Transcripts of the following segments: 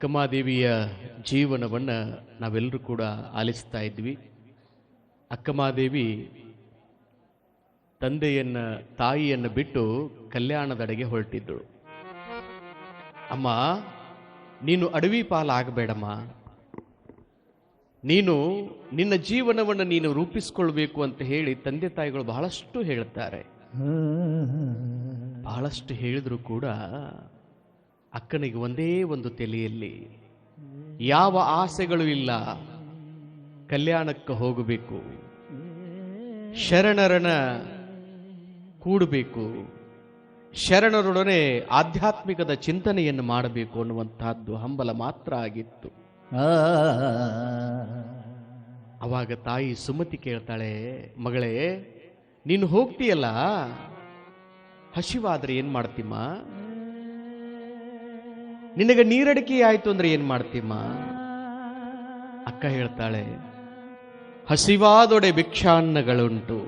ಅಕ್ಕಮಾದೇವಿಯ ಜೀವನವನ್ನು ನಾವೆಲ್ಲರೂ ಕೂಡ ಆಲಿಸ್ತಾ ಇದ್ವಿ. ಅಕ್ಕಮಾದೇವಿ ತಂದೆಯನ್ನ ತಾಯಿಯನ್ನು ಬಿಟ್ಟು ಕಲ್ಯಾಣದಡೆಗೆ ಹೊರಟಿದ್ದಳು ಅಮ್ಮ ನೀನು ಅಡವಿ ಪಾಲಾಗಬೇಡಮ್ಮ. ನೀನು ನಿನ್ನ ಜೀವನವನ್ನು ನೀನು ರೂಪಿಸ್ಕೊಳ್ಬೇಕು ಅಂತ ಹೇಳಿ ತಂದೆ ತಾಯಿಗಳು ಬಹಳಷ್ಟು ಹೇಳುತ್ತಾರೆ. ಬಹಳಷ್ಟು ಹೇಳಿದ್ರು ಕೂಡ ಅಕ್ಕನಿಗೆ ಒಂದೇ ಒಂದು ತಲೆಯಲ್ಲಿ ಯಾವ ಆಸೆಗಳು ಇಲ್ಲ ಕಲ್ಯಾಣಕ್ಕೆ ಹೋಗಬೇಕು ಶರಣರನ ಕೂಡಬೇಕು ಶರಣರೊಡನೆ ಆಧ್ಯಾತ್ಮಿಕದ ಚಿಂತನೆಯನ್ನು ಮಾಡಬೇಕು ಅನ್ನುವಂತಹದ್ದು ಹಂಬಲ ಮಾತ್ರ ಆಗಿತ್ತು. ಅವಾಗ ತಾಯಿ ಸುಮತಿ ಕೇಳ್ತಾಳೆ ಮಗಳೇ ನೀನು ಹೋಗ್ತೀಯಲ್ಲ? ಹಸಿವಾದ್ರೆ ಏನ್ ಮಾಡ್ತೀಮ್ಮ ನಿನಗೆ ನೀರಡಿಕೆ ಆಯ್ತು ಅಂದ್ರೆ ಏನ್ ಮಾಡ್ತೀಮ್ಮ? ಅಕ್ಕ ಹೇಳ್ತಾಳೆ, ಹಸಿವಾದೊಡೆ ಭಿಕ್ಷಾನ್ನಗಳುಂಟು,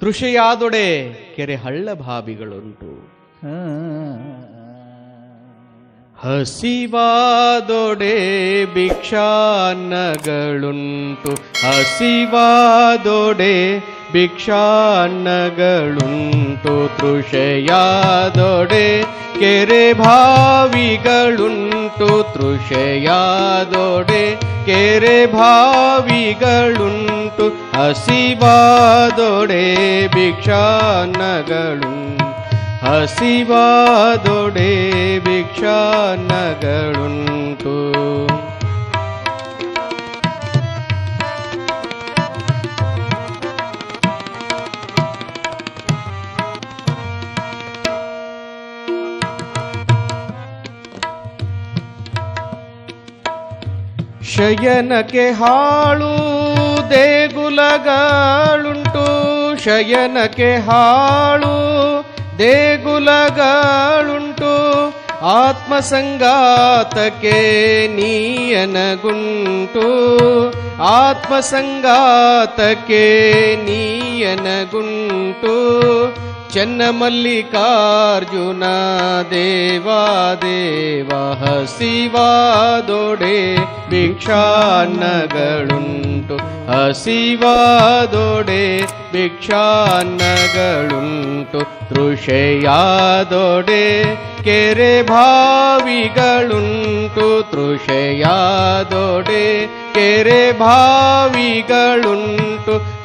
ತೃಷೆಯಾದೊಡೆ ಕೆರೆ ಹಳ್ಳ ಬಾವಿಗಳುಂಟು ಹಸಿವಾದೊಡೆ ಭಿಕ್ಷಾನ್ನಗಳುಂಟು ಹಸಿವಾದೊಡೆ ಭಿಕ್ಷಾನ್ನಗಳುಂಟು, ತೃಷೆಯಾದೊಡೆ ಕೆರೆ ಭಾವಿಗಳುಂಟು ತೃಷೆಯಾದೊಡೆ ಕೆರೆ ಭಾವಿಗಳುಂಟು ಹಸಿವಾದೊಡೆ ಭಿಕ್ಷಾನ್ನಗಳುಂಟು ಹಸಿವಾದೊಡೆ ಭಿಕ್ಷಾನ್ನಗಳುಂಟು ಶಯನಕ್ಕೆ ಹಾಳು ದೇಗುಲಗಳುಂಟು. ಶಯನಕ್ಕೆ ಹಾಳು ದೇಗುಲಗಳುಂಟು. ಆತ್ಮಸಂಗಾತಕ್ಕೆ ನೀಯನಗುಂಟು. ಆತ್ಮಸಂಗಾತಕ್ಕೆ ನೀಯನಗುಂಟು. ಚನ್ನಮಲ್ಲಿಕಾರ್ಜುನ ದೇವಾ ದೇವ ಹಸಿವಾದೊಡೆ. ಭಿಕ್ಷಾನ್ನಗಳುಂಟು ಹಸಿವಾದೊಡೆ ಭಿಕ್ಷಾನ್ನಗಳುಂಟು ತೃಷೆಯಾದೊಡೆ ಕೆರೆ ಭಾವಿಗಳುಂಟು ತೃಷೆಯಾದೊಡೆ ಕೆರೆ ಭಾವಿಗಳುಂಟು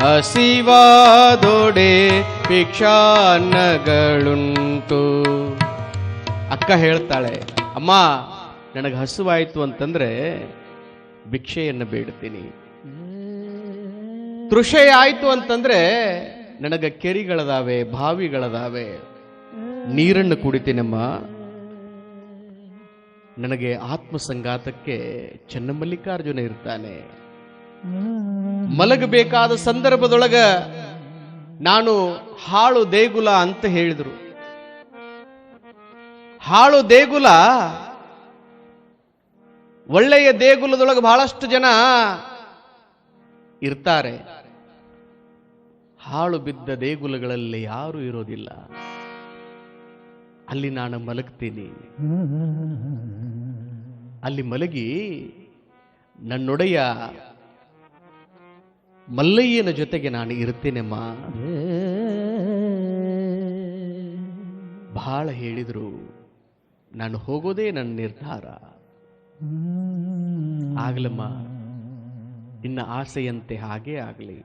ಹಸಿವಾದೊಡೆ ಭಿಕ್ಷಾನ್ನಗಳುಂಟು ಅಕ್ಕ ಹೇಳ್ತಾಳೆ, ಅಮ್ಮ, ನನಗೆ ಹಸುವಾಯಿತು ಅಂತಂದ್ರೆ ಭಿಕ್ಷೆಯನ್ನು ಬೇಡ್ತೀನಿ ತೃಷೆ ಆಯ್ತು ಅಂತಂದ್ರೆ ನನಗೆ ಕೆರಿಗಳದಾವೆ ಬಾವಿಗಳದಾವೆ. ನೀರನ್ನು ಕುಡಿತೀನಮ್ಮ. ನನಗೆ ಆತ್ಮಸಂಗಾತಕ್ಕೆ ಚನ್ನಮಲ್ಲಿಕಾರ್ಜುನ ಇರ್ತಾನೆ. ಮಲಗಬೇಕಾದ ಸಂದರ್ಭದೊಳಗ ನಾನು ಹಾಳು ದೇಗುಲ ಅಂತ ಹೇಳಿದ್ರು. ಹಾಳು ದೇಗುಲ ಒಳ್ಳೆಯ ದೇಗುಲದೊಳಗೆ ಬಹಳಷ್ಟು ಜನ ಇರ್ತಾರೆ. ಹಾಳು ಬಿದ್ದ ದೇಗುಲಗಳಲ್ಲಿ ಯಾರು ಇರೋದಿಲ್ಲ. ಅಲ್ಲಿ ನಾನು ಮಲಗ್ತೀನಿ. ಅಲ್ಲಿ ಮಲಗಿ ನನ್ನೊಡೆಯ ಮಲ್ಲಯ್ಯನ ಜೊತೆಗೆ ನಾನು ಇರ್ತೇನೆಮ್ಮ ಬಹಳ ಹೇಳಿದರು, ನಾನು ಹೋಗೋದೇ ನನ್ನ ನಿರ್ಧಾರ. ಆಗ್ಲಮ್ಮ, ನಿನ್ನ ಆಸೆಯಂತೆ ಹಾಗೆ ಆಗಲಿ.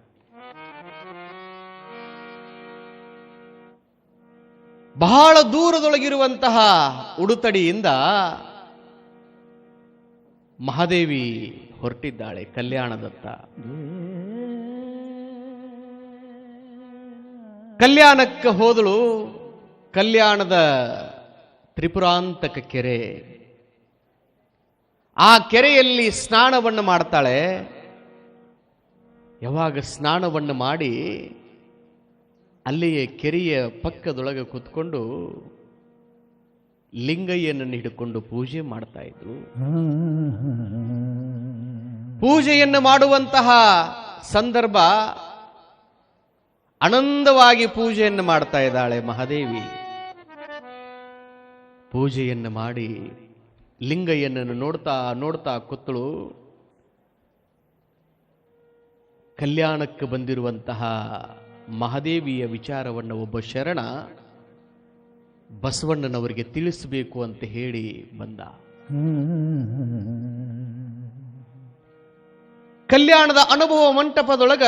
ಬಹಳ ದೂರದೊಳಗಿರುವಂತಹ ಉಡುತಡಿಯಿಂದ ಮಹಾದೇವಿ ಹೊರಟಿದ್ದಾಳೆ, ಕಲ್ಯಾಣದತ್ತ. ಕಲ್ಯಾಣಕ್ಕೆ ಹೋದಳು ಕಲ್ಯಾಣದ ತ್ರಿಪುರಾಂತಕ ಕೆರೆ. ಆ ಕೆರೆಯಲ್ಲಿ ಸ್ನಾನವನ್ನು ಮಾಡ್ತಾಳೆ. ಯಾವಾಗ ಸ್ನಾನವನ್ನು ಮಾಡಿ ಅಲ್ಲಿಯೇ ಕೆರೆಯ ಪಕ್ಕದೊಳಗೆ ಕೂತ್ಕೊಂಡು ಲಿಂಗಯ್ಯನನ್ನು ಹಿಡ್ಕೊಂಡು ಪೂಜೆ ಮಾಡ್ತಾ ಇದ್ರು. ಪೂಜೆಯನ್ನು ಮಾಡುವಂತಹ ಸಂದರ್ಭ ಆನಂದವಾಗಿ ಪೂಜೆಯನ್ನು ಮಾಡ್ತಾ ಇದ್ದಾಳೆ ಮಹಾದೇವಿ. ಪೂಜೆಯನ್ನು ಮಾಡಿ ಲಿಂಗಯ್ಯನನ್ನು ನೋಡ್ತಾ ನೋಡ್ತಾ ಕೂತಳು ಕಲ್ಯಾಣಕ್ಕೆ ಬಂದಿರುವಂತಹ ಮಹಾದೇವಿಯ ವಿಚಾರವನ್ನು ಒಬ್ಬ ಶರಣ ಬಸವಣ್ಣನವರಿಗೆ ತಿಳಿಸಬೇಕು ಅಂತ ಹೇಳಿ ಬಂದ. ಕಲ್ಯಾಣದ ಅನುಭವ ಮಂಟಪದೊಳಗ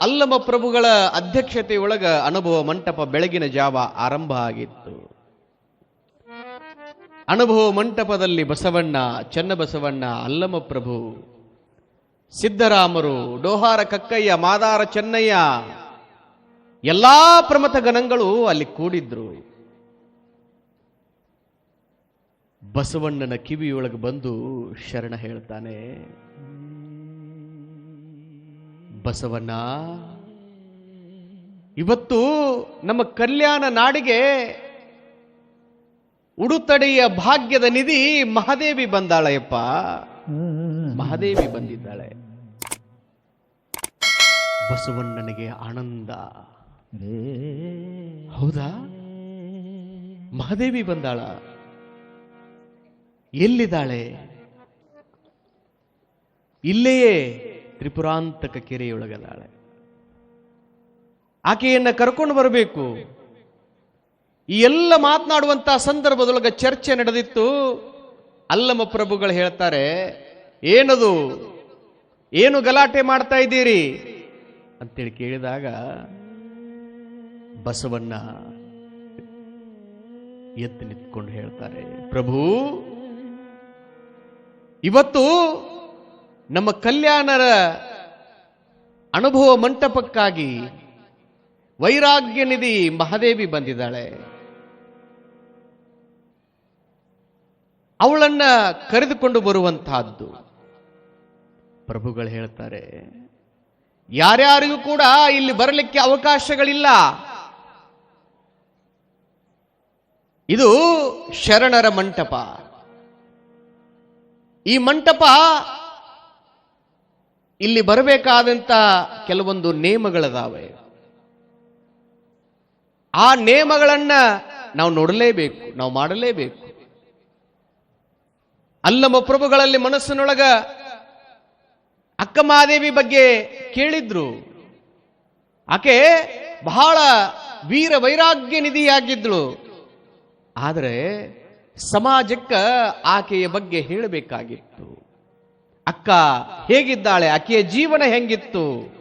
ಅಲ್ಲಮ ಪ್ರಭುಗಳ ಅಧ್ಯಕ್ಷತೆಯೊಳಗ ಅನುಭವ ಮಂಟಪ ಬೆಳಗಿನ ಜಾವ ಆರಂಭ ಆಗಿತ್ತು. ಅನುಭವ ಮಂಟಪದಲ್ಲಿ ಬಸವಣ್ಣ ಚನ್ನಬಸವಣ್ಣ ಅಲ್ಲಮ ಪ್ರಭು. ಸಿದ್ದರಾಮರು, ಡೋಹಾರ ಕಕ್ಕಯ್ಯ, ಮಾದಾರ ಚೆನ್ನಯ್ಯ, ಎಲ್ಲಾ ಪ್ರಮಥ ಗಣಗಳು ಅಲ್ಲಿ ಕೂಡಿದ್ರು. ಬಸವಣ್ಣನ ಕಿವಿಯೊಳಗೆ ಬಂದು ಶರಣ ಹೇಳ್ತಾನೆ, ಬಸವಣ್ಣ, ಇವತ್ತು ನಮ್ಮ ಕಲ್ಯಾಣ ನಾಡಿಗೆ ಉಡುತಡೆಯ ಭಾಗ್ಯದ ನಿಧಿ ಮಹಾದೇವಿ ಬಂದಾಳಯಪ್ಪ. ಮಹಾದೇವಿ ಬಂದಿದ್ದಾಳೆ. ಬಸವಣ್ಣನಿಗೆ ಆನಂದ. ಹೌದಾ? ಮಹಾದೇವಿ ಬಂದಾಳ. ಎಲ್ಲಿದ್ದಾಳೆ? ಇಲ್ಲೆಯೇ ತ್ರಿಪುರಾಂತಕ ಕೆರೆಯೊಳಗದಾಳೆ. ಆಕೆಯನ್ನ ಕರ್ಕೊಂಡು ಬರಬೇಕು. ಈ ಎಲ್ಲ ಮಾತನಾಡುವಂತಹ ಸಂದರ್ಭದೊಳಗೆ ಚರ್ಚೆ ನಡೆದಿತ್ತು. ಅಲ್ಲಮ ಪ್ರಭುಗಳು ಹೇಳ್ತಾರೆ, ಏನದು? ಏನು ಗಲಾಟೆ ಮಾಡ್ತಾ ಇದ್ದೀರಿ? ಅಂತೇಳಿ ಕೇಳಿದಾಗ, ಬಸವಣ್ಣ ಎದ್ದು ನಿಂತ್ಕೊಂಡು ಹೇಳ್ತಾರೆ, ಪ್ರಭು, ಇವತ್ತು ನಮ್ಮ ಕಲ್ಯಾಣರ ಅನುಭವ ಮಂಟಪಕ್ಕಾಗಿ ವೈರಾಗ್ಯ ನಿಧಿ ಮಹಾದೇವಿ ಬಂದಿದ್ದಾಳೆ. ಅವಳನ್ನ ಕರೆದುಕೊಂಡು ಬರುವಂತಹದ್ದು. ಪ್ರಭುಗಳು ಹೇಳ್ತಾರೆ, ಯಾರ್ಯಾರಿಗೂ ಕೂಡ ಇಲ್ಲಿ ಬರಲಿಕ್ಕೆ ಅವಕಾಶಗಳಿಲ್ಲ. ಇದು ಶರಣರ ಮಂಟಪ. ಈ ಮಂಟಪ ಇಲ್ಲಿ ಬರಬೇಕಾದಂತ ಕೆಲವೊಂದು ನೇಮಗಳದಾವೆ. ಆ ನೇಮಗಳನ್ನ ನಾವು ನೋಡಲೇಬೇಕು, ನಾವು ಮಾಡಲೇಬೇಕು. ಅಲ್ಲಮ ಪ್ರಭುಗಳಲ್ಲಿ ಮನಸ್ಸಿನೊಳಗ ಅಕ್ಕಮಹಾದೇವಿ ಬಗ್ಗೆ ಕೇಳಿದ್ರು. ಆಕೆ ಬಹಳ ವೀರ ವೈರಾಗ್ಯ ನಿಧಿಯಾಗಿದ್ಳು ಆದರೆ ಸಮಾಜಕ್ಕ ಆಕೆಯ ಬಗ್ಗೆ ಹೇಳಬೇಕಾಗಿತ್ತು. ಅಕ್ಕ ಹೇಗಿದ್ದಾಳೆ? ಆಕೆಯ ಜೀವನ ಹೆಂಗಿತ್ತು?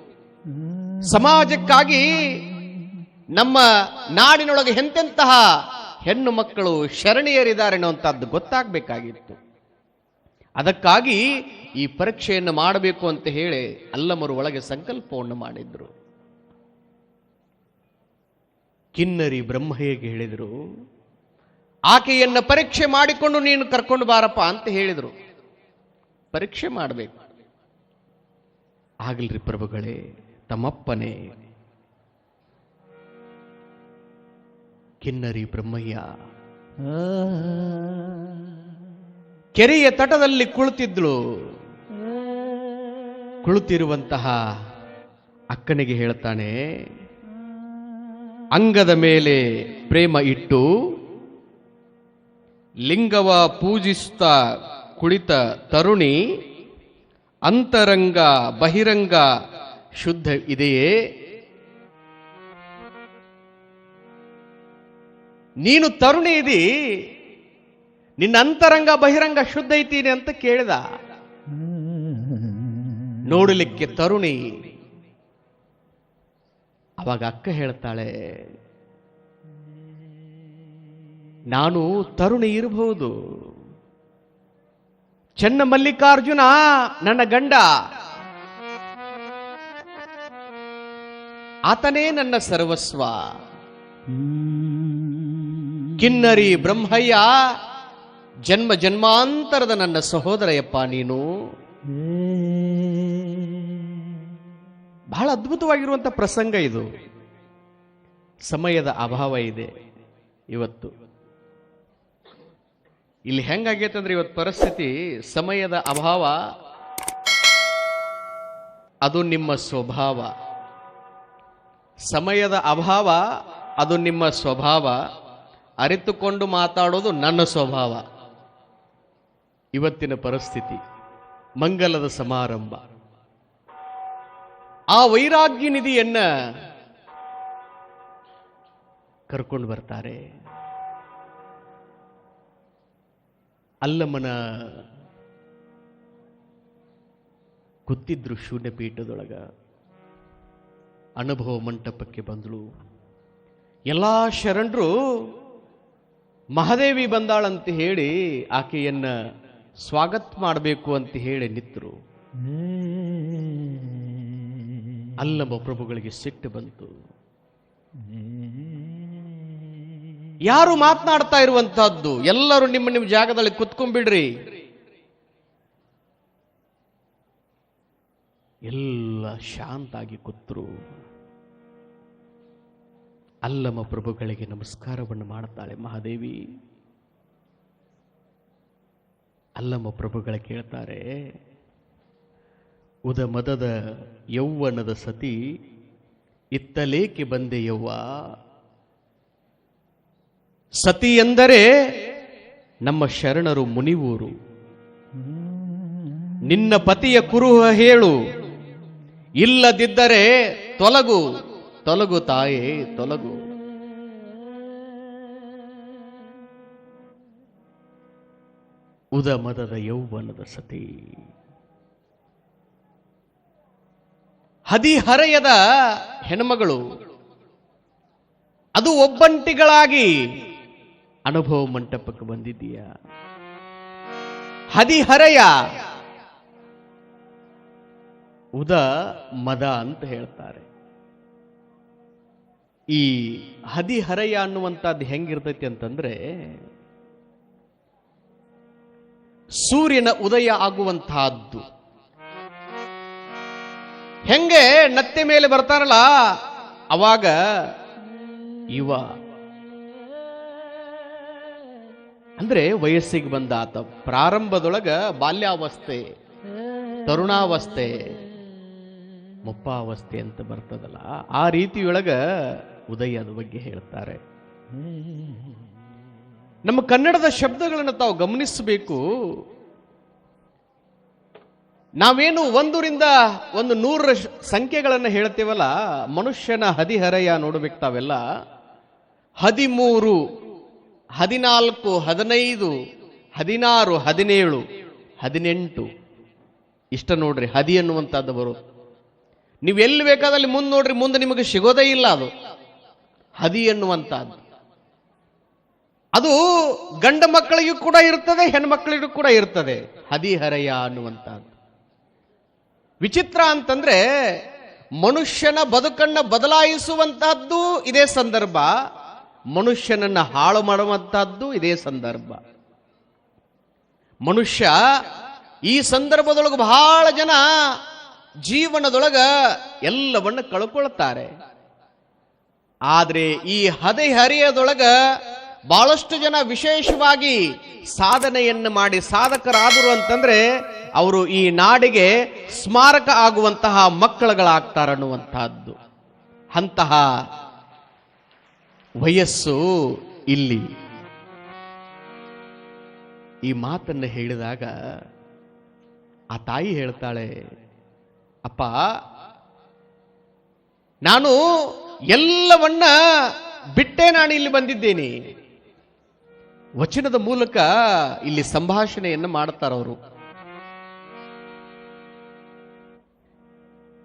ಸಮಾಜಕ್ಕಾಗಿ ನಮ್ಮ ನಾಡಿನೊಳಗೆ ಎಂತೆಂತಹ ಹೆಣ್ಣು ಮಕ್ಕಳು ಶರಣೀಯರಿದ್ದಾರೆ ಅನ್ನುವಂಥದ್ದು ಗೊತ್ತಾಗಬೇಕಾಗಿತ್ತು. ಅದಕ್ಕಾಗಿ ಈ ಪರೀಕ್ಷೆಯನ್ನು ಮಾಡಬೇಕು ಅಂತ ಹೇಳಿ ಅಲ್ಲಮರು ಒಳಗೆ ಸಂಕಲ್ಪವನ್ನು ಮಾಡಿದ್ರು. ಕಿನ್ನರಿ ಬ್ರಹ್ಮಯ್ಯಗೆ ಹೇಳಿದರು, ಆಕೆಯನ್ನು ಪರೀಕ್ಷೆ ಮಾಡಿಕೊಂಡು ನೀನು ಕರ್ಕೊಂಡು ಬಾರಪ್ಪ ಅಂತ ಹೇಳಿದರು. ಪರೀಕ್ಷೆ ಮಾಡಬೇಕು. ಆಗಲ್ರಿ ಪ್ರಭುಗಳೇ, ತಮ್ಮಪ್ಪನೇ. ಕಿನ್ನರಿ ಬ್ರಹ್ಮಯ್ಯ. ಕೆರೆಯ ತಟದಲ್ಲಿ ಕುಳಿತಿದ್ಳು ಕುಳಿತಿರುವಂತಹ ಅಕ್ಕನಿಗೆ ಹೇಳ್ತಾನೆ ಅಂಗದ ಮೇಲೆ ಪ್ರೇಮ ಇಟ್ಟು ಲಿಂಗವ ಪೂಜಿಸುತ್ತಾ ಕುಳಿತ ತರುಣಿ ಅಂತರಂಗ ಬಹಿರಂಗ ಶುದ್ಧ ಇದೆಯೇ? ನೀನು ತರುಣಿ ಇದಿ ನಿನ್ನ ಅಂತರಂಗ ಬಹಿರಂಗ ಶುದ್ಧ ಐತೀನಿ ಅಂತ ಕೇಳಿದ. ನೋಡಲಿಕ್ಕೆ ತರುಣಿ. ಅವಾಗ ಅಕ್ಕ ಹೇಳ್ತಾಳೆ, ನಾನು ತರುಣಿ ಇರಬಹುದು. ಚೆನ್ನ ಮಲ್ಲಿಕಾರ್ಜುನ, ನನ್ನ ಗಂಡ. ಆತನೇ ನನ್ನ ಸರ್ವಸ್ವ. ಕಿನ್ನರಿ ಬ್ರಹ್ಮಯ್ಯ ಜನ್ಮ ಜನ್ಮಾಂತರದ ನನ್ನ ಸಹೋದರಯಪ್ಪ ನೀನು. ಬಹಳ ಅದ್ಭುತವಾಗಿರುವಂಥ ಪ್ರಸಂಗ ಇದು. ಸಮಯದ ಅಭಾವ ಇದೆ ಇವತ್ತು. ಇಲ್ಲಿ ಹೆಂಗಾಗೈತೆ ಅಂದ್ರೆ ಇವತ್ತು ಪರಿಸ್ಥಿತಿ, ಸಮಯದ ಅಭಾವ, ಅದು ನಿಮ್ಮ ಸ್ವಭಾವ. ಸಮಯದ ಅಭಾವ, ಅದು ನಿಮ್ಮ ಸ್ವಭಾವ. ಅರಿತುಕೊಂಡು ಮಾತಾಡೋದು ನನ್ನ ಸ್ವಭಾವ. ಇವತ್ತಿನ ಪರಿಸ್ಥಿತಿ, ಮಂಗಲದ ಸಮಾರಂಭ. ಆ ವೈರಾಗ್ಯ ನಿಧಿಯನ್ನ ಕರ್ಕೊಂಡು ಬರ್ತಾರೆ. ಅಲ್ಲಮ್ಮನ ಕುತ್ತಿದ್ರು ಶೂನ್ಯ ಪೀಠದೊಳಗ. ಅನುಭವ ಮಂಟಪಕ್ಕೆ ಬಂದಳು. ಎಲ್ಲ ಶರಣರು ಮಹಾದೇವಿ ಬಂದಾಳಂತ ಹೇಳಿ ಆಕೆಯನ್ನ ಸ್ವಾಗತ ಮಾಡಬೇಕು ಅಂತ ಹೇಳಿ ನಿಂತರು. ಅಲ್ಲಮ್ಮ ಪ್ರಭುಗಳಿಗೆ ಸಿಟ್ಟು ಬಂತು. ಯಾರು ಮಾತನಾಡ್ತಾ ಇರುವಂತಹದ್ದು? ಎಲ್ಲರೂ ನಿಮ್ಮ ನಿಮ್ಮ ಜಾಗದಲ್ಲಿ ಕುತ್ಕೊಂಡ್ಬಿಡ್ರಿ. ಎಲ್ಲ ಶಾಂತಾಗಿ ಕೂತ್ರು. ಅಲ್ಲಮ್ಮ ಪ್ರಭುಗಳಿಗೆ ನಮಸ್ಕಾರವನ್ನು ಮಾಡುತ್ತಾಳೆ ಮಹಾದೇವಿ. ಅಲ್ಲಮ್ಮ ಪ್ರಭುಗಳ ಕೇಳ್ತಾರೆ ಉದ ಮದದ ಯೌವನದ ಸತಿ ಇತ್ತಲೇಕೆ ಬಂದೆ ಯವ್ವ? ಸತಿ ಎಂದರೆ ನಮ್ಮ ಶರಣರು ಮುನಿವೂರು. ನಿನ್ನ ಪತಿಯ ಕುರುಹ ಹೇಳು. ಇಲ್ಲದಿದ್ದರೆ ತೊಲಗು ತೊಲಗು ತಾಯೇ, ತೊಲಗು. ಉದ ಮದದ ಯೌವನದ ಸತಿ. ಹದಿಹರೆಯದ ಹೆಣ್ಮಗಳು, ಅದು ಒಬ್ಬಂಟಿಗಳಾಗಿ ಅನುಭವ ಮಂಟಪಕ್ಕೆ ಬಂದಿದ್ದೀಯ? ಹದಿಹರೆಯ ಉದ ಮದ ಅಂತ ಹೇಳ್ತಾರೆ. ಈ ಹದಿಹರೆಯ ಅನ್ನುವಂಥದ್ದು ಹೆಂಗಿರ್ತೈತಿ ಅಂತಂದ್ರೆ ಸೂರ್ಯನ ಉದಯ ಆಗುವಂತಹದ್ದು. ಹೆಂಗೆ ನತ್ತೆ ಮೇಲೆ ಬರ್ತಾರಲ್ಲ, ಅವಾಗ ಇವ ಅಂದ್ರೆ ವಯಸ್ಸಿಗೆ ಬಂದ ಆತ, ಪ್ರಾರಂಭದೊಳಗ ಬಾಲ್ಯಾವಸ್ಥೆ, ತರುಣಾವಸ್ಥೆ, ಮುಪ್ಪಾವಸ್ಥೆ ಅಂತ ಬರ್ತದಲ್ಲ, ಆ ರೀತಿಯೊಳಗ ಉದಯದ ಬಗ್ಗೆ ಹೇಳ್ತಾರೆ. ನಮ್ಮ ಕನ್ನಡದ ಶಬ್ದಗಳನ್ನು ತಾವು ಗಮನಿಸಬೇಕು. ನಾವೇನು ಒಂದರಿಂದ ಒಂದು ನೂರರ ಸಂಖ್ಯೆಗಳನ್ನು ಹೇಳ್ತೇವಲ್ಲ, ಮನುಷ್ಯನ ಹದಿಹರೆಯ ನೋಡ್ಬೇಕು ತಾವೆಲ್ಲ. ಹದಿಮೂರು, ಹದಿನಾಲ್ಕು, ಹದಿನೈದು, ಹದಿನಾರು, ಹದಿನೇಳು, ಹದಿನೆಂಟು. ಇಷ್ಟ ನೋಡ್ರಿ, ಹದಿ ಅನ್ನುವಂಥದ್ದು ಬರುತ್ತೆ ನೀವು ಎಲ್ಲಿ ಬೇಕಾದಲ್ಲಿ ಮುಂದೆ ನೋಡ್ರಿ, ಮುಂದೆ ನಿಮಗೆ ಸಿಗೋದೇ ಇಲ್ಲ ಅದು. ಹದಿ ಅನ್ನುವಂಥದ್ದು ಅದು ಗಂಡ ಮಕ್ಕಳಿಗೂ ಕೂಡ ಇರ್ತದೆ, ಹೆಣ್ಮಕ್ಳಿಗೂ ಕೂಡ ಇರ್ತದೆ. ಹದಿಹರೆಯ ಅನ್ನುವಂಥದ್ದು. ವಿಚಿತ್ರ ಅಂತಂದ್ರೆ ಮನುಷ್ಯನ ಬದುಕನ್ನ ಬದಲಾಯಿಸುವಂತಹದ್ದು ಇದೇ ಸಂದರ್ಭ. ಮನುಷ್ಯನನ್ನ ಹಾಳು ಮಾಡುವಂತಹದ್ದು ಇದೇ ಸಂದರ್ಭ. ಮನುಷ್ಯ ಈ ಸಂದರ್ಭದೊಳಗೆ ಬಹಳ ಜನ ಜೀವನದೊಳಗ ಎಲ್ಲವನ್ನು ಕಳ್ಕೊಳ್ತಾರೆ. ಆದರೆ ಈ ಹದಿಹರೆಯದೊಳಗ ಬಹಳಷ್ಟು ಜನ ವಿಶೇಷವಾಗಿ ಸಾಧನೆಯನ್ನು ಮಾಡಿ ಸಾಧಕರಾದರು ಅಂತಂದ್ರೆ ಅವರು ಈ ನಾಡಿಗೆ ಸ್ಮಾರಕ ಆಗುವಂತಹ ಮಕ್ಕಳುಗಳಾಗ್ತಾರನ್ನುವಂತಹದ್ದು ಅಂತಹ ವಯಸ್ಸು ಇಲ್ಲಿ. ಈ ಮಾತನ್ನು ಹೇಳಿದಾಗ ಆ ತಾಯಿ ಹೇಳ್ತಾಳೆ, ಅಪ್ಪ, ನಾನು ಎಲ್ಲವನ್ನ ಬಿಟ್ಟೆ ನಾನು ಇಲ್ಲಿ ಬಂದಿದ್ದೇನೆ. ವಚನದ ಮೂಲಕ ಇಲ್ಲಿ ಸಂಭಾಷಣೆಯನ್ನು ಮಾಡ್ತಾರವರು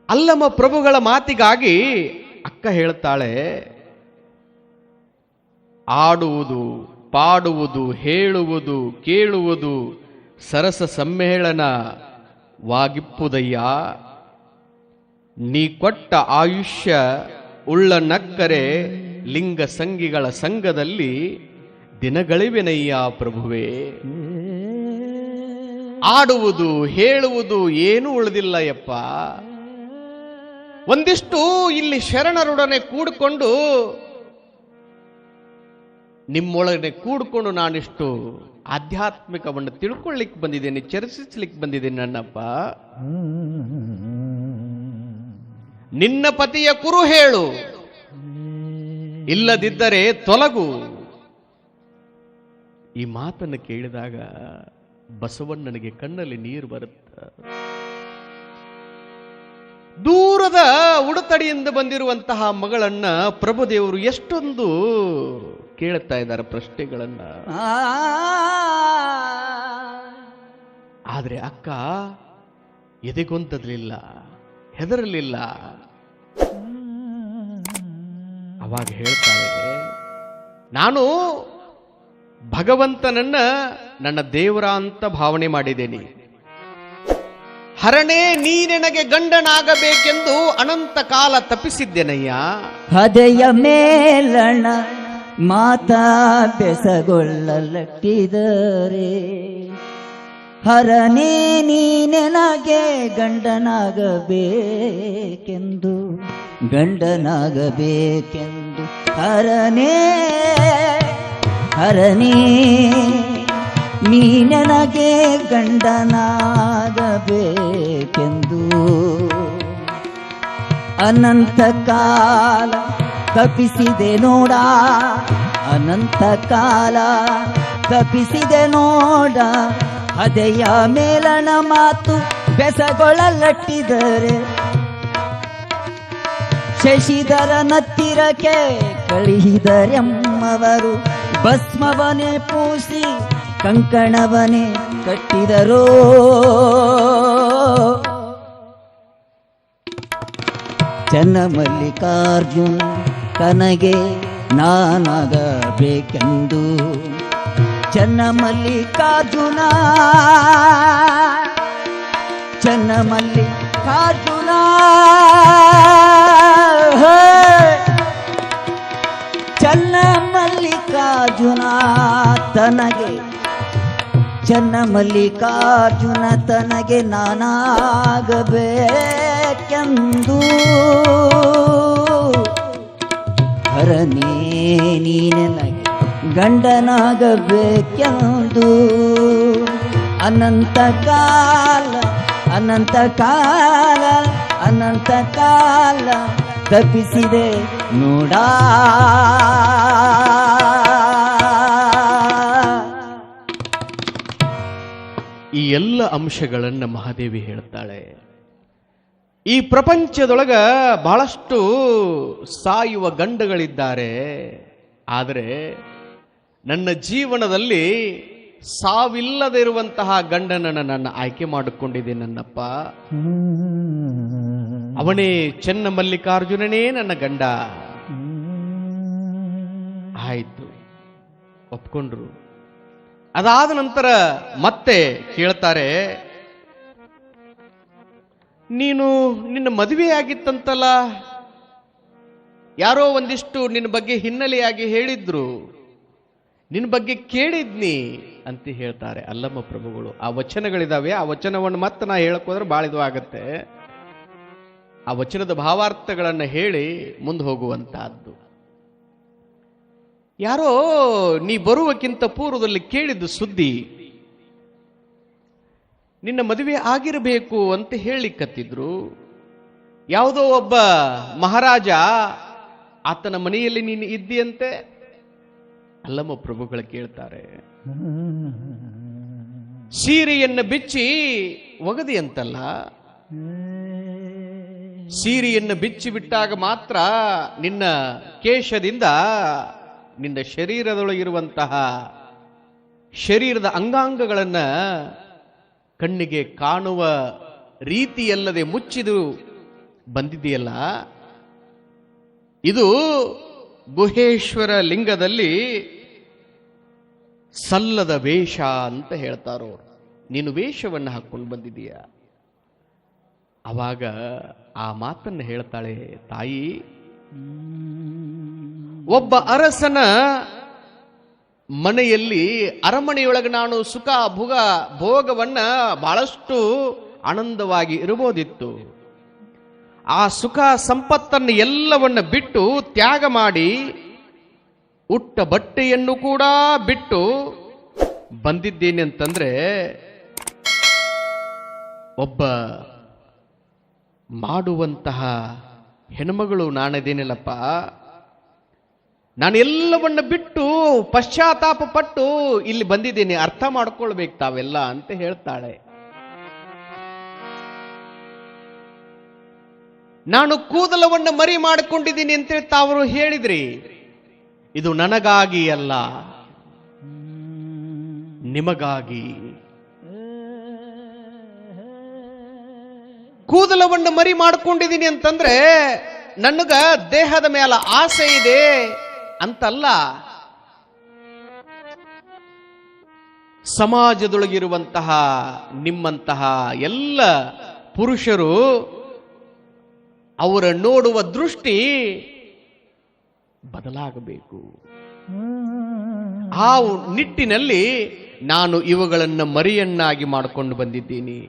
ಅಲ್ಲಮ ಪ್ರಭುಗಳ ಮಾತಿಗಾಗಿ ಅಕ್ಕ ಹೇಳ್ತಾಳೆ, ಆಡುವುದು, ಪಾಡುವುದು, ಹೇಳುವುದು, ಕೇಳುವುದು ಸರಸ ಸಮ್ಮೇಳನ ವಾಗಿಪ್ಪುದಯ್ಯ. ನೀ ಕೊಟ್ಟ ಆಯುಷ್ಯ ಉಳ್ಳ ನಕ್ಕರೆ ಲಿಂಗ ಸಂಗಿಗಳ ಸಂಘದಲ್ಲಿ ದಿನಗಳಿವೆನಯ್ಯ ಪ್ರಭುವೇ? ಆಡುವುದು ಹೇಳುವುದು ಏನೂ ಉಳಿದಿಲ್ಲ ಯಪ್ಪ. ಒಂದಿಷ್ಟು ಇಲ್ಲಿ ಶರಣರೊಡನೆ ಕೂಡಿಕೊಂಡು ನಿಮ್ಮೊಳಗಡೆ ಕೂಡ್ಕೊಂಡು ನಾನಿಷ್ಟು ಆಧ್ಯಾತ್ಮಿಕವನ್ನು ತಿಳ್ಕೊಳ್ಳಿಕ್ ಬಂದಿದ್ದೇನೆ ಚರ್ಚಿಸ್ಲಿಕ್ಕೆ ಬಂದಿದ್ದೇನೆ ನನ್ನಪ್ಪ. ನಿನ್ನ ಪತಿಯ ಕುರು ಹೇಳು. ಇಲ್ಲದಿದ್ದರೆ ತೊಲಗು. ಈ ಮಾತನ್ನು ಕೇಳಿದಾಗ ಬಸವಣ್ಣನಿಗೆ ಕಣ್ಣಲ್ಲಿ ನೀರು ಬರುತ್ತ. ದೂರದ ಉಡತಡಿಯಿಂದ ಬಂದಿರುವಂತಹ ಮಗಳನ್ನ ಪ್ರಭುದೇವರು ಎಷ್ಟೊಂದು ಕೇಳುತ್ತಾ ಇದ್ದಾರೆ ಪ್ರಶ್ನೆಗಳನ್ನ. ಆದರೆ ಅಕ್ಕ ಎದೆಗೊಂತದ್ಲಿಲ್ಲ ಹೆದರಲಿಲ್ಲ. ಅವಾಗ ಹೇಳ್ತಾಳೆ ನಾನು ಭಗವಂತನನ್ನ ನನ್ನ ದೇವರ ಅಂತ ಭಾವನೆ ಮಾಡಿದ್ದೇನೆ. ಹರಣೆ, ನೀನೆನಗೆ ಗಂಡನಾಗಬೇಕೆಂದು ಅನಂತ ಕಾಲ ತಪ್ಪಿಸಿದ್ದೇನಯ್ಯ. ಹದೆಯ ಮೇಲಣ ಮಾತಾ ಬೆಸಗೊಳ್ಳಲಟ್ಟಿದರೆ. ಹರನೇ, ನೀನೆನಗೆ ಗಂಡನಾಗಬೇಕೆಂದು ಗಂಡನಾಗಬೇಕೆಂದು ಹರನೇ. ಹರನೇ ನೀನಗೆ ಗಂಡನಾಗಬೇಕೆಂದು. ಅನಂತ ಕಾಲ ತಪ್ಪಿಸಿದೆ ನೋಡ ಅನಂತ ಕಾಲ ತಪ್ಪಿಸಿದೆ ನೋಡ. ಹದೆಯ ಮೇಲಣ ಮಾತು ಬೆಸಗೊಳ್ಳಲಟ್ಟಿದರೆ ಶಶಿಧರ ನತ್ತಿರಕ್ಕೆ ಕಳಿಸಿದರೆಮ್ಮವರು ಭಸ್ಮವನೇ ಪೂಸಿ ಕಂಕಣವನೇ ಕಟ್ಟಿದರೋ. ಚನ್ನಮಲ್ಲಿಕಾರ್ಜುನ್ ಕನಗೆ ನಾನಾಗಬೇಕೆಂದು ಚನ್ನಮಲ್ಲಿಕಾರ್ಜುನ ಚನ್ನಮಲ್ಲಿಕಾರ್ಜುನ ತನಗೆ ತನಗೆ ಮಲ್ಲಿಕಾರ್ಜುನ ತನಗೆ ನಾನಾಗಬೇಕೆಂದು. ಹರನೇ ನೀನಗೆ ಗಂಡನಾಗಬೇಕೆಂದು. ಅನಂತ ಕಾಲ ಅನಂತ ಕಾಲ ಅನಂತ ಕಾಲ ತಪ್ಪಿಸಿದೆ ನೋಡ. ಈ ಎಲ್ಲ ಅಂಶಗಳನ್ನು ಮಹಾದೇವಿ ಹೇಳ್ತಾಳೆ. ಈ ಪ್ರಪಂಚದೊಳಗ ಬಹಳಷ್ಟು ಸಾಯುವ ಗಂಡಗಳಿದ್ದಾರೆ. ಆದರೆ ನನ್ನ ಜೀವನದಲ್ಲಿ ಸಾವಿಲ್ಲದಿರುವಂತಹ ಗಂಡನನ್ನು ನನ್ನ ಆಯ್ಕೆ ಮಾಡಿಕೊಂಡಿದೆ ನನ್ನಪ್ಪ. ಅವನೇ ಚೆನ್ನ ಮಲ್ಲಿಕಾರ್ಜುನನೇ ನನ್ನ ಗಂಡ. ಆಯಿತು, ಒಪ್ಕೊಂಡ್ರು. ಅದಾದ ನಂತರ ಮತ್ತೆ ಕೇಳ್ತಾರೆ, ನೀನು ನಿನ್ನ ಮದುವೆ ಆಗಿತ್ತಂತಲ್ಲ ಯಾರೋ ಒಂದಿಷ್ಟು ನಿನ್ನ ಬಗ್ಗೆ ಹಿನ್ನೆಲೆಯಾಗಿ ಹೇಳಿದ್ರು, ನಿನ್ನ ಬಗ್ಗೆ ಕೇಳಿದ್ನಿ ಅಂತ ಹೇಳ್ತಾರೆ. ಅಲ್ಲಮ್ಮ ಪ್ರಭುಗಳು, ಆ ವಚನಗಳಿದಾವೆ, ಆ ವಚನವನ್ನು ಮತ್ತೆ ನಾ ಹೇಳಕ್ಕೋದ್ರೆ ಭಾಳ ಇದು ಆಗತ್ತೆ. ಆ ವಚನದ ಭಾವಾರ್ಥಗಳನ್ನು ಹೇಳಿ ಮುಂದೆ ಹೋಗುವಂತಹದ್ದು. ಯಾರೋ ನೀ ಬರುವಕ್ಕಿಂತ ಪೂರ್ವದಲ್ಲಿ ಕೇಳಿದ್ದು ಸುದ್ದಿ. ನಿನ್ನ ಮದುವೆ ಆಗಿರಬೇಕು ಅಂತ ಹೇಳಿಕತ್ತಿದ್ರು ಯಾವುದೋ ಒಬ್ಬ ಮಹಾರಾಜ, ಆತನ ಮನೆಯಲ್ಲಿ ನೀನು ಇದ್ದೀಯಂತೆ? ಅಲ್ಲಮ್ಮ ಪ್ರಭುಗಳು ಕೇಳ್ತಾರೆ. ಸೀರೆಯನ್ನು ಬಿಚ್ಚಿ ಒಗದಿ ಅಂತಲ್ಲ ಸೀರೆಯನ್ನು ಬಿಚ್ಚಿ ಬಿಟ್ಟಾಗ ಮಾತ್ರ ನಿನ್ನ ಕೇಶದಿಂದ ನಿನ್ನ ಶರೀರದೊಳಗಿರುವಂತಹ ಶರೀರದ ಅಂಗಾಂಗಗಳನ್ನು ಕಣ್ಣಿಗೆ ಕಾಣುವ ರೀತಿಯಲ್ಲದೆ ಮುಚ್ಚಿದು ಬಂದಿದೆಯಲ್ಲ? ಇದು ಗುಹೇಶ್ವರ ಲಿಂಗದಲ್ಲಿ ಸಲ್ಲದ ವೇಷ ಅಂತ ಹೇಳ್ತಾರೋ ನೀನು ವೇಷವನ್ನು ಹಾಕ್ಕೊಂಡು ಬಂದಿದೀಯ ಆವಾಗ ಆ ಮಾತನ್ನು ಹೇಳ್ತಾಳೆ, ತಾಯಿ ಒಬ್ಬ ಅರಸನ ಮನೆಯಲ್ಲಿ ಅರಮನೆಯೊಳಗೆ ನಾನು ಸುಖ, ಭುಗ, ಭೋಗವನ್ನ ಬಹಳಷ್ಟು ಆನಂದವಾಗಿ ಇರಬಹುದಿತ್ತು. ಆ ಸುಖ, ಸಂಪತ್ತನ್ನು ಎಲ್ಲವನ್ನ ಬಿಟ್ಟು ತ್ಯಾಗ ಮಾಡಿ ಉಟ್ಟ ಬಟ್ಟೆಯನ್ನು ಕೂಡ ಬಿಟ್ಟು ಬಂದಿದ್ದೇನೆ ಅಂತಂದ್ರೆ ಒಬ್ಬ ಮಾಡುವಂತಹ ಹೆಣ್ಮಗಳು ನಾನದೇನಿಲ್ಲಪ್ಪ. ನಾನು ಎಲ್ಲವನ್ನ ಬಿಟ್ಟು ಪಶ್ಚಾತ್ತಾಪ ಪಟ್ಟು ಇಲ್ಲಿ ಬಂದಿದ್ದೀನಿ, ಅರ್ಥ ಮಾಡ್ಕೊಳ್ಬೇಕು ತಾವೆಲ್ಲ ಅಂತ ಹೇಳ್ತಾಳೆ. ನಾನು ಕೂದಲವನ್ನು ಮರಿ ಮಾಡಿಕೊಂಡಿದ್ದೀನಿ ಅಂತೇಳಿ ತಾವರು ಹೇಳಿದ್ರಿ. ಇದು ನನಗಾಗಿ ಅಲ್ಲ, ನಿಮಗಾಗಿ. ಕೂದಲವನ್ನು ಮರಿ ಮಾಡ್ಕೊಂಡಿದ್ದೀನಿ ಅಂತಂದ್ರೆ ನನಗ ದೇಹದ ಮೇಲೆ ಆಸೆ ಇದೆ ಅಂತಲ್ಲ. ಸಮಾಜದೊಳಗಿರುವಂತಹ ನಿಮ್ಮಂತಹ ಎಲ್ಲ ಪುರುಷರು ಅವರ ನೋಡುವ ದೃಷ್ಟಿ ಬದಲಾಗಬೇಕು. ಆ ನಿಟ್ಟಿನಲ್ಲಿ ನಾನು ಇವುಗಳನ್ನು ಮರಿಯನ್ನಾಗಿ ಮಾಡಿಕೊಂಡು ಬಂದಿದ್ದೀನಿ.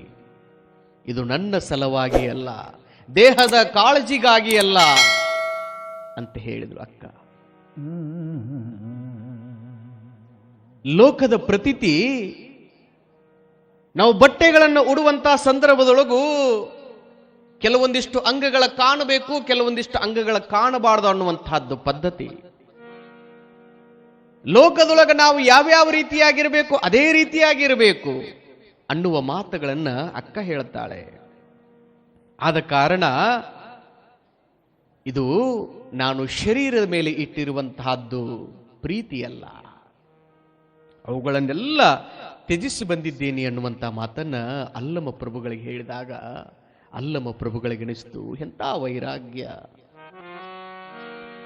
ಇದು ನನ್ನ ಸಲವಾಗಿ ಅಲ್ಲ, ದೇಹದ ಕಾಳಜಿಗಾಗಿ ಅಲ್ಲ ಅಂತ ಹೇಳಿದ್ರು ಅಕ್ಕ. ಲೋಕದ ಪ್ರತೀತಿ, ನಾವು ಬಟ್ಟೆಗಳನ್ನು ಉಡುವಂತಹ ಸಂದರ್ಭದೊಳಗೂ ಕೆಲವೊಂದಿಷ್ಟು ಅಂಗಗಳ ಕಾಣಬೇಕು, ಕೆಲವೊಂದಿಷ್ಟು ಅಂಗಗಳ ಕಾಣಬಾರದು ಅನ್ನುವಂತಹದ್ದು ಪದ್ಧತಿ. ಲೋಕದೊಳಗೆ ನಾವು ಯಾವ್ಯಾವ ರೀತಿಯಾಗಿರಬೇಕು, ಅದೇ ರೀತಿಯಾಗಿರಬೇಕು. ಅನ್ನುವ ಮಾತುಗಳನ್ನು ಅಕ್ಕ ಹೇಳ್ತಾಳೆ ಆದ ಕಾರಣ ಇದು ನಾನು ಶರೀರದ ಮೇಲೆ ಇಟ್ಟಿರುವಂತಹದ್ದು ಪ್ರೀತಿಯಲ್ಲ. ಅವುಗಳನ್ನೆಲ್ಲ ತ್ಯಜಿಸಿ ಬಂದಿದ್ದೇನೆ ಅನ್ನುವಂಥ ಮಾತನ್ನ ಅಲ್ಲಮ ಪ್ರಭುಗಳಿಗೆ ಹೇಳಿದಾಗ ಅಲ್ಲಮ ಪ್ರಭುಗಳಿಗೆನಿಸ್ತು, ಎಂಥ ವೈರಾಗ್ಯ.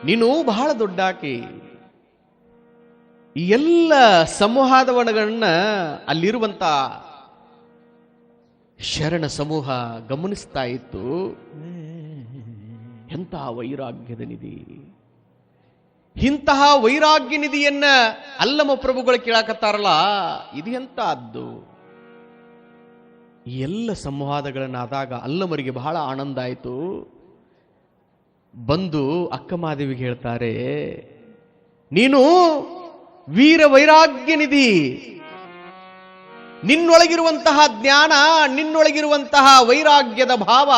ನೀನು ಬಹಳ ದೊಡ್ಡಾಕಿ. ಈ ಎಲ್ಲ ಸಂವಾದವನಗಳನ್ನ ಅಲ್ಲಿರುವಂತ ಶರಣ ಸಮೂಹ ಗಮನಿಸ್ತಾ ಇತ್ತು. ಎಂತಹ ವೈರಾಗ್ಯದ ನಿಧಿ. ಇಂತಹ ವೈರಾಗ್ಯ ನಿಧಿಯನ್ನ ಅಲ್ಲಮ ಪ್ರಭುಗಳು ಕೇಳಾಕತ್ತಾರಲ್ಲ ಇದು ಎಂತಹದ್ದು ಅದ್ದು ಎಲ್ಲ ಸಂವಾದಗಳನ್ನಾದಾಗ ಅಲ್ಲಮರಿಗೆ ಬಹಳ ಆನಂದ ಆಯಿತು. ಬಂದು ಅಕ್ಕಮಾದೇವಿಗೆ ಹೇಳ್ತಾರೆ ನೀನು ವೀರ ವೈರಾಗ್ಯ ನಿಧಿ ನಿನ್ನೊಳಗಿರುವಂತಹ ಜ್ಞಾನ, ನಿನ್ನೊಳಗಿರುವಂತಹ ವೈರಾಗ್ಯದ ಭಾವ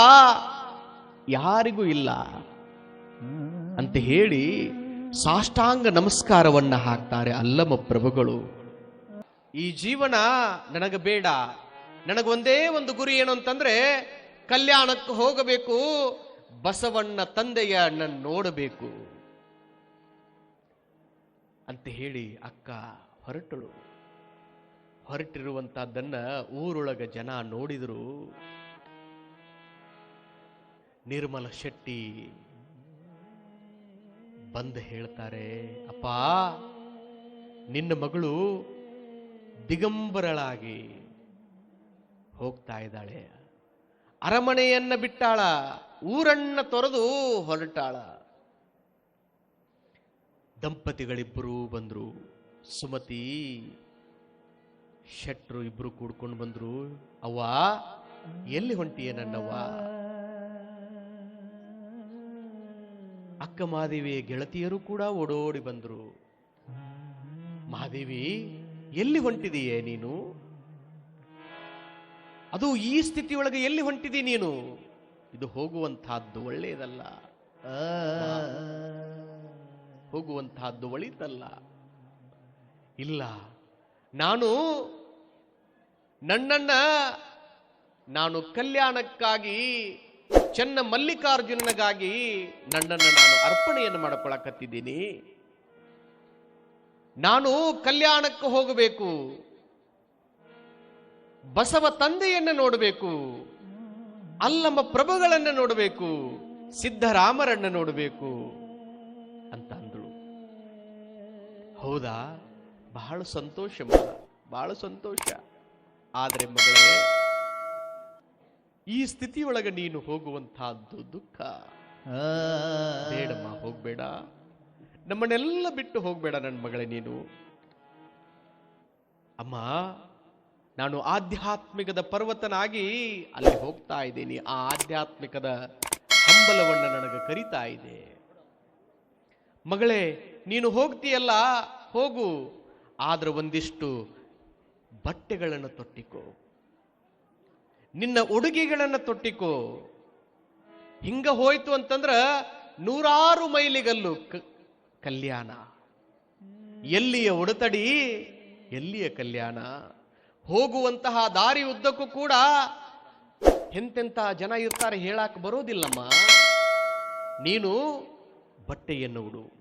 ಯಾರಿಗೂ ಇಲ್ಲ. ಅಂತ ಹೇಳಿ ಸಾಷ್ಟಾಂಗ ನಮಸ್ಕಾರವನ್ನ ಹಾಕ್ತಾರೆ ಅಲ್ಲಮ ಪ್ರಭುಗಳು. ಈ ಜೀವನ ನನಗ ಬೇಡ. ನನಗೊಂದೇ ಒಂದು ಗುರಿ ಏನು ಅಂತಂದ್ರೆ ಕಲ್ಯಾಣಕ್ಕೆ ಹೋಗಬೇಕು, ಬಸವಣ್ಣ ತಂದೆಯ ನನ್ನ ನೋಡಬೇಕು. ಅಂತ ಹೇಳಿ ಅಕ್ಕ ಹೊರಟಳು. ಹೊರಟಿರುವಂತಹದ್ದನ್ನ ಊರೊಳಗ ಜನ ನೋಡಿದರು. ನಿರ್ಮಲ ಶೆಟ್ಟಿ ಬಂದು ಹೇಳ್ತಾರೆ, ಅಪ್ಪ, ನಿನ್ನ ಮಗಳು ದಿಗಂಬರಳಾಗಿ ಹೋಗ್ತಾ ಇದ್ದಾಳೆ. ಅರಮನೆಯನ್ನ ಬಿಟ್ಟಾಳ, ಊರನ್ನ ತೊರೆದು ಹೊರಟಾಳ. ದಂಪತಿಗಳಿಬ್ಬರು ಬಂದರು. ಸುಮತಿ ಶೆಟ್ರು ಇಬ್ರು ಕೂಡ್ಕೊಂಡು ಬಂದ್ರು, ಅವ್ವ, ಎಲ್ಲಿ ಹೊಂಟಿಯೇ ನನ್ನವ್ವ? ಅಕ್ಕ ಮಹಾದೇವಿಯ ಗೆಳತಿಯರು ಕೂಡ ಓಡೋಡಿ ಬಂದ್ರು. ಮಹಾದೇವಿ ಎಲ್ಲಿ ಹೊಂಟಿದೀಯೇ ನೀನು? ಅದು ಈ ಸ್ಥಿತಿಯೊಳಗೆ ಎಲ್ಲಿ ಹೊಂಟಿದಿ ನೀನು? ಇದು ಹೋಗುವಂತಹದ್ದು ಒಳ್ಳೆಯದಲ್ಲ. ಹೋಗುವಂತಹದ್ದು ಒಳಿತಲ್ಲ. ಇಲ್ಲ, ನಾನು ನನ್ನನ್ನ ನಾನು ಕಲ್ಯಾಣಕ್ಕಾಗಿ ಚೆನ್ನ ಮಲ್ಲಿಕಾರ್ಜುನನಿಗಾಗಿ ನನ್ನನ್ನು ನಾನು ಅರ್ಪಣೆಯನ್ನು ಮಾಡಿಕೊಳ್ಳಕತ್ತಿದ್ದೀನಿ ನಾನು ಕಲ್ಯಾಣಕ್ಕೆ ಹೋಗಬೇಕು. ಬಸವ ತಂದೆಯನ್ನು ನೋಡಬೇಕು. ಅಲ್ಲಮ್ಮ ಪ್ರಭುಗಳನ್ನು ನೋಡಬೇಕು. ಸಿದ್ಧರಾಮರನ್ನ ನೋಡಬೇಕು ಅಂತ ಅಂದಳು. ಹೌದಾ? ಬಹಳ ಸಂತೋಷ ಬಹಳ ಸಂತೋಷ. ಆದರೆ ಮಗಳೇ ಈ ಸ್ಥಿತಿಯೊಳಗೆ ನೀನು ಹೋಗುವಂತಹದ್ದು ದುಃಖ. ಬೇಡಮ್ಮ ಹೋಗ್ಬೇಡ. ನಮ್ಮನ್ನೆಲ್ಲ ಬಿಟ್ಟು ಹೋಗ್ಬೇಡ ನನ್ನ ಮಗಳೇ ನೀನು. ಅಮ್ಮ ನಾನು ಆಧ್ಯಾತ್ಮಿಕದ ಪರ್ವತನಾಗಿ ಅಲ್ಲಿ ಹೋಗ್ತಾ ಇದ್ದೀನಿ. ಆ ಆಧ್ಯಾತ್ಮಿಕದ ಹಂಬಲವನ್ನು ನನಗೆ ಕರಿತಾ ಇದೆ. ಮಗಳೇ ನೀನು ಹೋಗ್ತೀಯಲ್ಲ ಹೋಗು. ಆದ್ರೆ ಒಂದಿಷ್ಟು ಬಟ್ಟೆಗಳನ್ನು ತೊಟ್ಟಿಕೋ. ನಿನ್ನ ಉಡುಗೆಗಳನ್ನು ತೊಟ್ಟಿಕೋ. ಹಿಂಗ ಹೋಯ್ತು ಅಂತಂದ್ರ ನೂರಾರು ಮೈಲಿಗಲ್ಲು ಕಲ್ಯಾಣ. ಎಲ್ಲಿಯ ಒಡತಡಿ, ಎಲ್ಲಿಯ ಕಲ್ಯಾಣ. ಹೋಗುವಂತಹ ದಾರಿ ಉದ್ದಕ್ಕೂ ಕೂಡ ಎಂತೆಂಥ ಜನ ಇರ್ತಾರೆ ಹೇಳಕ್ ಬರೋದಿಲ್ಲಮ್ಮ. ನೀನು ಬಟ್ಟೆಯನ್ನು ಉಡು.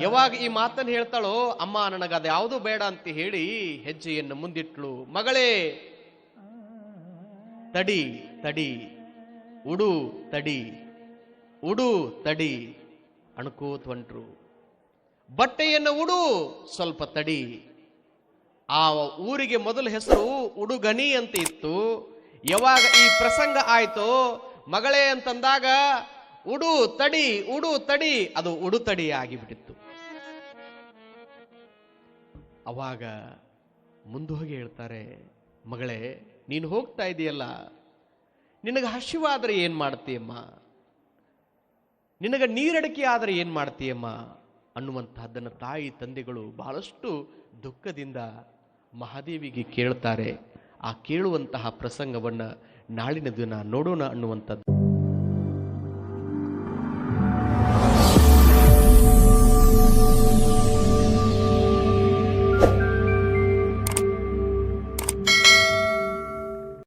ಯಾವಾಗ ಈ ಮಾತನ್ನು ಹೇಳ್ತಾಳೋ, ಅಮ್ಮ ನನಗದು ಯಾವುದು ಬೇಡ ಅಂತ ಹೇಳಿ ಹೆಜ್ಜೆಯನ್ನು ಮುಂದಿಟ್ಲು. ಮಗಳೇ, ತಡಿ ತಡಿ, ಉಡು ತಡಿ ಉಡು, ತಡಿ, ಅಣ್ಕೋತ್ ಬಟ್ಟೆಯನ್ನು ಉಡು, ಸ್ವಲ್ಪ ತಡಿ. ಆ ಊರಿಗೆ ಮೊದಲ ಹೆಸರು ಉಡುಗನಿ ಅಂತ ಇತ್ತು. ಯಾವಾಗ ಈ ಪ್ರಸಂಗ ಆಯ್ತೋ, ಮಗಳೇ ಅಂತಂದಾಗ ಉಡು ತಡಿ ಉಡು ತಡಿ, ಅದು ಉಡುತಡಿ ಆಗಿಬಿಟ್ಟಿತ್ತು ಅವಾಗ ಮುಂದೆ ಹೋಗಿ ಹೇಳ್ತಾರೆ, ಮಗಳೇ, ನೀನು ಹೋಗ್ತಾ ಇದೆಯಲ್ಲ, ನಿನಗೆ ಹಸಿವಾದರೆ ಏನು ಮಾಡ್ತೀಯಮ್ಮ? ನಿನಗೆ ನೀರಡಿಕೆ ಆದರೆ ಏನು ಮಾಡ್ತೀಯಮ್ಮ? ಅನ್ನುವಂತಹದ್ದನ್ನು ತಾಯಿ, ತಂದೆಗಳು ಬಹಳಷ್ಟು ದುಃಖದಿಂದ ಮಹಾದೇವಿಗೆ ಕೇಳ್ತಾರೆ. ಆ ಕೇಳುವಂತಹ ಪ್ರಸಂಗವನ್ನ ನಾಳಿನ ದಿನ ನೋಡೋಣ ಅನ್ನುವಂಥದ್ದು.